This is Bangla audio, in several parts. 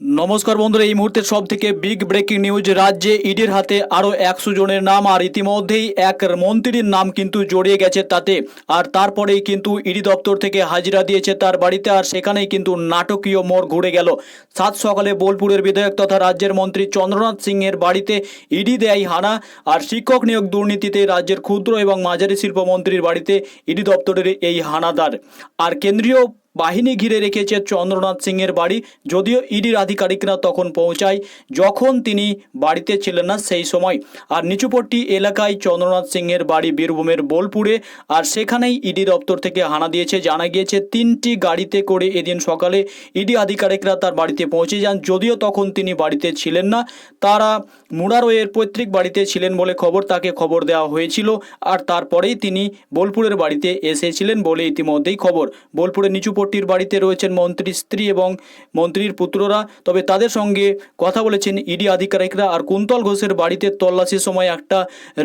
নমস্কার বন্ধুরা, এই মুহূর্তের সব থেকে বিগ ব্রেকিং নিউজ রাজ্যে ইডির হাতে আরও একশো জনের নাম আর ইতিমধ্যেই এক মন্ত্রীর নাম কিন্তু জড়িয়ে গেছে তাতে। আর তারপরেই কিন্তু ইডি দপ্তর থেকে হাজিরা দিয়েছে তার বাড়িতে আর সেখানেই কিন্তু নাটকীয় মোড় ঘুরে গেল। সাত সকালে বোলপুরের বিধায়ক তথা রাজ্যের মন্ত্রী চন্দ্রনাথ সিংয়ের বাড়িতে ইডি দেয় হানা আর শিক্ষক নিয়োগ দুর্নীতিতে রাজ্যের ক্ষুদ্র এবং মাঝারি শিল্পমন্ত্রীর বাড়িতে ইডি দপ্তরের এই হানাদার। আর কেন্দ্রীয় বাহিনী ঘিরে রেখেছে চন্দ্রনাথ সিংয়ের বাড়ি। যদিও ইডির আধিকারিকরা তখন পৌঁছায়, যখন তিনি বাড়িতে ছিলেন না সেই সময়। আর নিচুপট্টি এলাকায় চন্দ্রনাথ সিংয়ের বাড়ি বীরভূমের বোলপুরে। আর সেখানেই ইডি দপ্তর থেকে হানা দিয়েছে। জানা গিয়েছে, তিনটি গাড়িতে করে এদিন সকালে ইডি আধিকারিকরা তার বাড়িতে পৌঁছে যান। যদিও তখন তিনি বাড়িতে ছিলেন না, তারা মুরারোয়ের পৈতৃক বাড়িতে ছিলেন বলে খবর, তাকে খবর দেওয়া হয়েছিল। আর তারপরেই তিনি বোলপুরের বাড়িতে এসেছিলেন বলে ইতিমধ্যেই খবর। বোলপুরের নিচুপট্টির বাড়িতে রয়েছেন মন্ত্রীর স্ত্রী এবং মন্ত্রীর পুত্ররা। তবে তাদের সঙ্গে কথা বলেছেন ইডি আধিকারিকরা। আর কুন্তল ঘোষের বাড়িতে তল্লাশির সময় একটা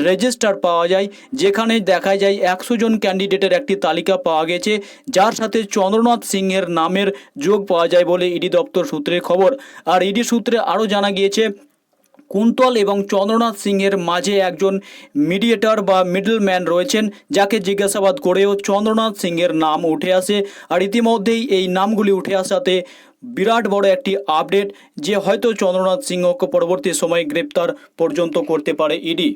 রেজিস্টার পাওয়া যায়, যেখানে দেখা যায় একশো জন ক্যান্ডিডেটের একটি তালিকা পাওয়া গেছে, যার সাথে চন্দ্রনাথ সিংহের নামের যোগ পাওয়া যায় বলে ইডি দপ্তর সূত্রে খবর। আর ইডি সূত্রে আরও জানা গিয়েছে কুন্তল এবং চন্দ্রনাথ সিংয়ের মাঝে একজন মিডিয়েটর বা মিডলম্যান রয়েছেন, যাকে জিজ্ঞাসাবাদ করেও চন্দ্রনাথ সিংয়ের নাম উঠে আসে আর ইতিমধ্যেই এই নামগুলি উঠে আসাতে বিরাট বড় একটি আপডেট যে হয়তো চন্দ্রনাথ সিংহকে পরবর্তী সময়ে গ্রেপ্তার পর্যন্ত করতে পারে ইডি।